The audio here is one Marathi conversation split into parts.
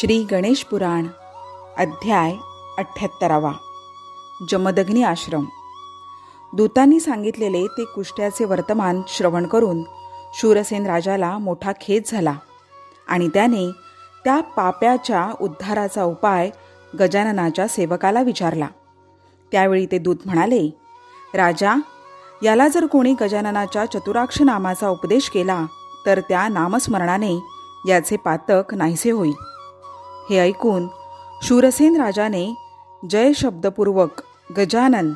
श्री गणेश पुराण अध्याय अठ्ठ्याहत्तरावा जमदग्नी आश्रम. दूतांनी सांगितलेले ते कुष्ट्याचे वर्तमान श्रवण करून शूरसेन राजाला मोठा खेद झाला आणि त्याने त्या पाप्याच्या उद्धाराचा उपाय गजाननाच्या सेवकाला विचारला. त्यावेळी ते दूत म्हणाले राजा याला जर कोणी गजाननाच्या चतुराक्ष नामाचा उपदेश केला तर त्या नामस्मरणाने याचे पातक नाहीसे होईल हे ऐकून शूरसेन राजाने जय शब्दपूर्वक गजानन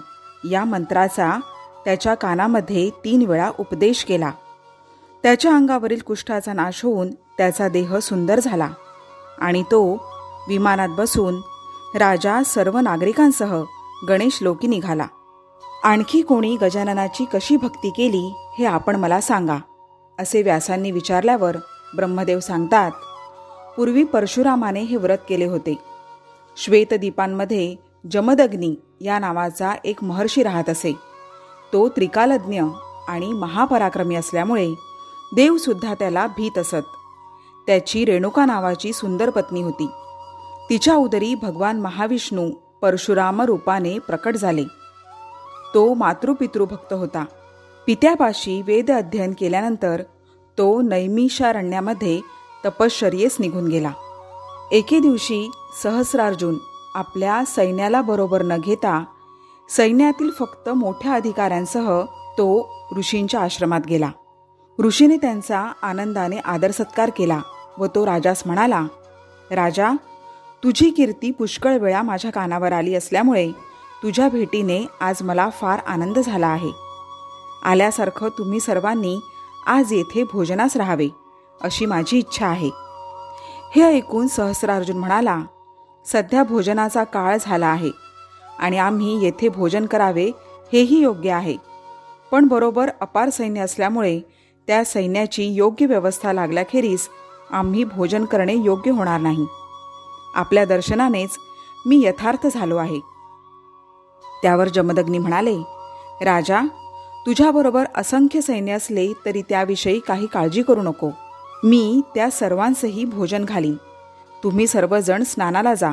या मंत्राचा त्याच्या कानामध्ये तीन वेळा उपदेश केला. त्याच्या अंगावरील कुष्ठाचा नाश होऊन त्याचा देह सुंदर झाला आणि तो विमानात बसून राजा सर्व नागरिकांसह गणेश लोकी निघाला. आणखी कोणी गजाननाची कशी भक्ती केली हे आपण मला सांगा असे व्यासांनी विचारल्यावर ब्रह्मदेव सांगतात पूर्वी परशुरामाने हे व्रत केले होते. श्वेतदीपांमध्ये जमदग्नी या नावाचा एक महर्षी राहत असे. तो त्रिकालज्ञ आणि महापराक्रमी असल्यामुळे देवसुद्धा त्याला भीत असत. त्याची रेणुका नावाची सुंदर पत्नी होती. तिच्या उदरी भगवान महाविष्णू परशुराम रूपाने प्रकट झाले. तो मातृपितृभक्त होता. पित्यापाशी वेद अध्ययन केल्यानंतर तो नैमिषारण्यामध्ये तपश्चर्येस निघून गेला. एके दिवशी सहस्रार्जुन आपल्या सैन्याला बरोबर न घेता सैन्यातील फक्त मोठ्या अधिकाऱ्यांसह तो ऋषींच्या आश्रमात गेला. ऋषीने त्यांचा आनंदाने आदर सत्कार केला व तो राजास म्हणाला राजा तुझी कीर्ती पुष्कळ वेळा माझ्या कानावर आली असल्यामुळे तुझ्या भेटीने आज मला फार आनंद झाला आहे. आल्यासारखं तुम्ही सर्वांनी आज येथे भोजनास राहावे. अशी माझी इच्छा आहे. हे ऐकून सहस्रार्जुन म्हणाला सध्या भोजनाचा काळ झाला आहे आणि आम्ही येथे भोजन करावे हेही योग्य आहे. पण बरोबर अपार सैन्य असल्यामुळे त्या सैन्याची योग्य व्यवस्था लागल्याखेरीज आम्ही भोजन करणे योग्य होणार नाही. आपल्या दर्शनानेच मी यथार्थ झालो आहे. त्यावर जमदग्नी म्हणाले राजा तुझ्याबरोबर असंख्य सैन्य असले तरी त्याविषयी काही काळजी करू नको. मी त्या सर्वांसही भोजन घालीन. तुम्ही सर्वजण स्नानाला जा.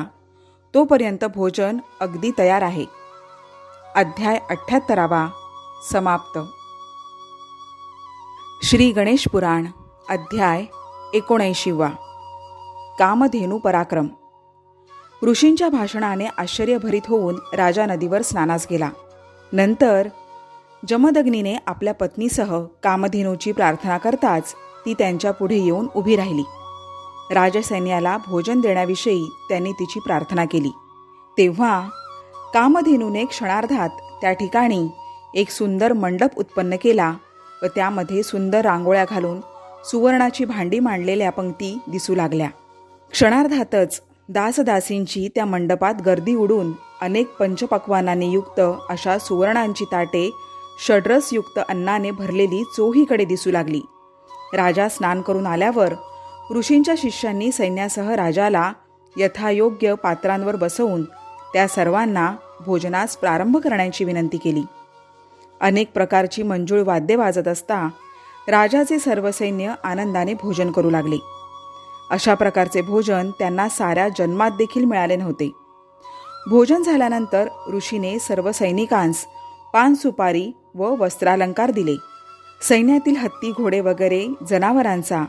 तोपर्यंत भोजन अगदी तयार आहे. अध्याय अठ्ठ्याहत्तरावा. समाप्त. श्री गणेश पुराण अध्याय एकोणऐंशीवा. कामधेनू पराक्रम. ऋषींच्या भाषणाने आश्चर्यभरित होऊन राजा नदीवर स्नानास गेला. नंतर जमदग्नीने आपल्या पत्नीसह कामधेनूची प्रार्थना करताच ती त्यांच्या पुढे येऊन उभी राहिली. राजसैन्याला भोजन देण्याविषयी त्यांनी तिची प्रार्थना केली. तेव्हा कामधेनूने क्षणार्धात त्या ठिकाणी एक सुंदर मंडप उत्पन्न केला व त्यामध्ये सुंदर रांगोळ्या घालून सुवर्णाची भांडी मांडलेल्या पंक्ती दिसू लागल्या. क्षणार्धातच दासदासींची त्या मंडपात गर्दी उडून अनेक पंचपक्वानाने युक्त अशा सुवर्णांची ताटे षड्रसयुक्त अन्नाने भरलेली चोहीकडे दिसू लागली. राजा स्नान करून आल्यावर ऋषींच्या शिष्यांनी सैन्यासह राजाला यथायोग्य पात्रांवर बसवून त्या सर्वांना भोजनास प्रारंभ करण्याची विनंती केली. अनेक प्रकारची मंजूळ वाद्ये वाजत असता राजाचे सर्व सैन्य आनंदाने भोजन करू लागले. अशा प्रकारचे भोजन त्यांना साऱ्या जन्मात देखील मिळाले नव्हते. भोजन झाल्यानंतर ऋषीने सर्व सैनिकांस पान सुपारी व वस्त्रालंकार दिले. सैन्यातील हत्ती घोडे वगैरे जनावरांचा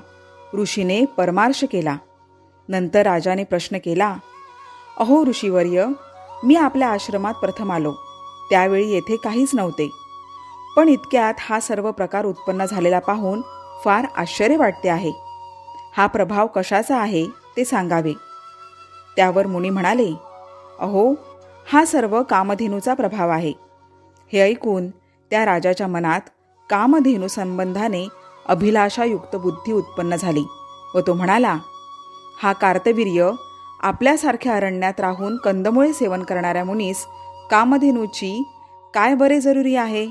ऋषीने परमार्श केला. नंतर राजाने प्रश्न केला अहो ऋषीवर्य मी आपल्या आश्रमात प्रथम आलो. त्यावेळी येथे काहीच नव्हते. पण इतक्यात हा सर्व प्रकार उत्पन्न झालेला पाहून फार आश्चर्य वाटते आहे. हा प्रभाव कशाचा आहे ते सांगावे. त्यावर मुनी म्हणाले अहो हा सर्व कामधेनूचा प्रभाव आहे. हे ऐकून त्या राजाच्या मनात कामधेनू संबंधाने अभिलाषायुक्त बुद्धी उत्पन्न झाली व तो म्हणाला हा कार्तवीर्य आपल्यासारख्या अरण्यात राहून कंदमुळे सेवन करणाऱ्या मुनीस कामधेनूची काय बरे जरुरी आहे?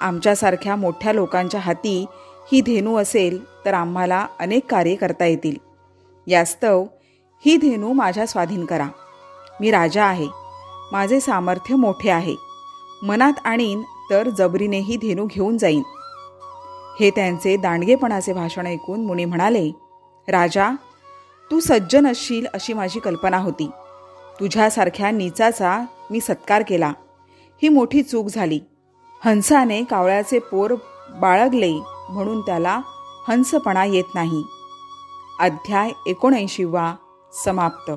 आमच्यासारख्या मोठ्या लोकांच्या हाती ही धेनू असेल तर आम्हाला अनेक कार्ये करता येतील. यास्तव ही धेनू माझ्या स्वाधीन करा. मी राजा आहे. माझे सामर्थ्य मोठे आहे. मनात आणीन तर जबरीनेही धेनू घेऊन जाईन. हे त्यांचे दांडगेपणाचे भाषण ऐकून मुनी म्हणाले राजा तू सज्जन असशील अशी माझी कल्पना होती. तुझ्यासारख्या नीचाचा मी सत्कार केला. ही मोठी चूक झाली. हंसाने कावळ्याचे पोर बाळगले म्हणून त्याला हंसपणा येत नाही. अध्याय एकोणऐंशी वा समाप्त.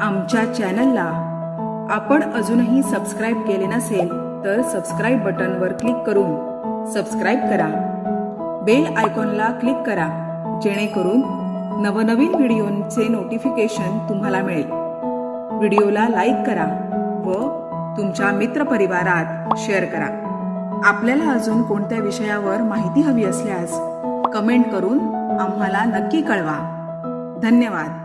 आमच्या चॅनलला. आपण अजूनही सबस्क्राईब केले नसेल तर सबस्क्राईब बटनवर क्लिक करून सबस्क्राईब करा. बेल आयकॉनला क्लिक करा जेणेकरून नवनवीन व्हिडिओंचे नोटिफिकेशन तुम्हाला मिळेल. व्हिडिओला लाईक करा व तुमच्या मित्रपरिवारात शेअर करा. आपल्याला अजून कोणत्या विषयावर माहिती हवी असल्यास कमेंट करून आम्हाला नक्की कळवा. धन्यवाद.